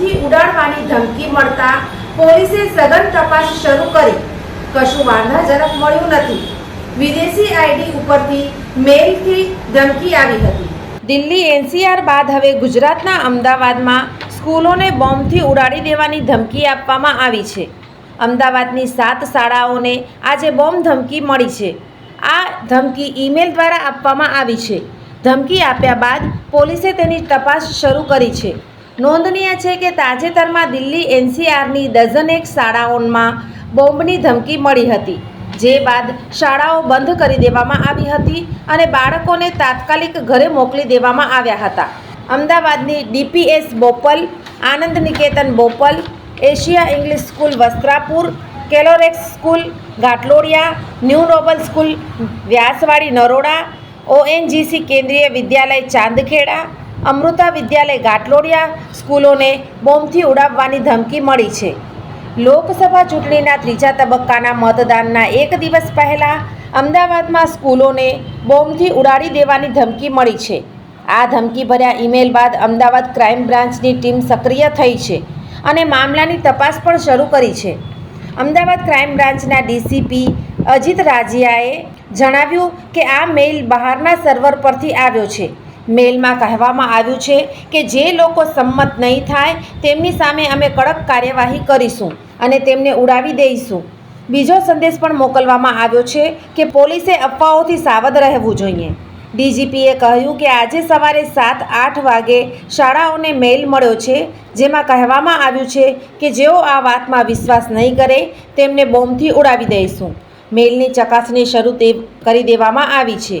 બોમ્બથી ઉડાડવાની ધમકી મળતા પોલીસે સઘન તપાસ શરૂ કરી. કશું વાંધાજનક મળ્યું નથી. વિદેશી આઈડી ઉપરથી મેલથી ધમકી આવી હતી. દિલ્હી એનસીઆર બાદ હવે ગુજરાતના અમદાવાદમાં સ્કૂલોને બોમ્બથી ઉડાડી દેવાની ધમકી આપવામાં આવી છે. અમદાવાદની સાત શાળાઓને આજે બોમ્બ ધમકી મળી છે. આ ધમકી ઈમેલ દ્વારા આપવામાં આવી છે. ધમકી આપ્યા બાદ પોલીસે તેની તપાસ શરૂ કરી છે. નોંધનીય છે કે તાજેતરમાં દિલ્હી એનસીઆરની ડઝનેક શાળાઓમાં બોમ્બની ધમકી મળી હતી, જે બાદ શાળાઓ બંધ કરી દેવામાં આવી હતી અને બાળકોને તાત્કાલિક ઘરે મોકલી દેવામાં આવ્યા હતા. અમદાવાદની DPS Bopal, Anand Niketan Bopal, Asia English school Vastrapur, Calorex school Ghatlodia new noble school, Vyasvadi Naroda, ONGC Kendriya Vidyalaya Chandkheda Amrita વિદ્યાલય ગાટલોડિયા સ્કૂલોને બોમ્બથી ઉડાવવાની ધમકી મળી છે. લોકસભા ચૂંટણીના ત્રીજા તબક્કાના મતદાનના એક દિવસ પહેલાં અમદાવાદમાં સ્કૂલોને બોમ્બથી ઉડાડી દેવાની ધમકી મળી છે. આ ધમકી ભર્યા ઈમેલ બાદ અમદાવાદ ક્રાઇમ બ્રાન્ચની ટીમ સક્રિય થઈ છે અને મામલાની તપાસ પણ શરૂ કરી છે. અમદાવાદ ક્રાઇમ બ્રાન્ચના ડીસીપી અજીત રાજિયાએ જણાવ્યું કે આ મેઇલ બહારના સર્વર પરથી આવ્યો છે. મેલમાં કહેવામાં આવ્યું છે કે જે લોકો સંમત નહીં થાય, તેમની સામે અમે કડક કાર્યવાહી કરીશું અને તેમને ઉડાવી દઈશું. બીજો સંદેશ પણ મોકલવામાં આવ્યો છે કે પોલીસે અફવાઓથી સાવધ રહેવું જોઈએ. ડીજીપીએ કહ્યું કે આજે સવારે સાત આઠ વાગે શાળાઓને મેઇલ મળ્યો છે, જેમાં કહેવામાં આવ્યું છે કે જેઓ આ વાતમાં વિશ્વાસ નહીં કરે, તેમને બોમ્બથી ઉડાવી દઈશું. મેઇલની ચકાસણી શરૂ કરી દેવામાં આવી છે.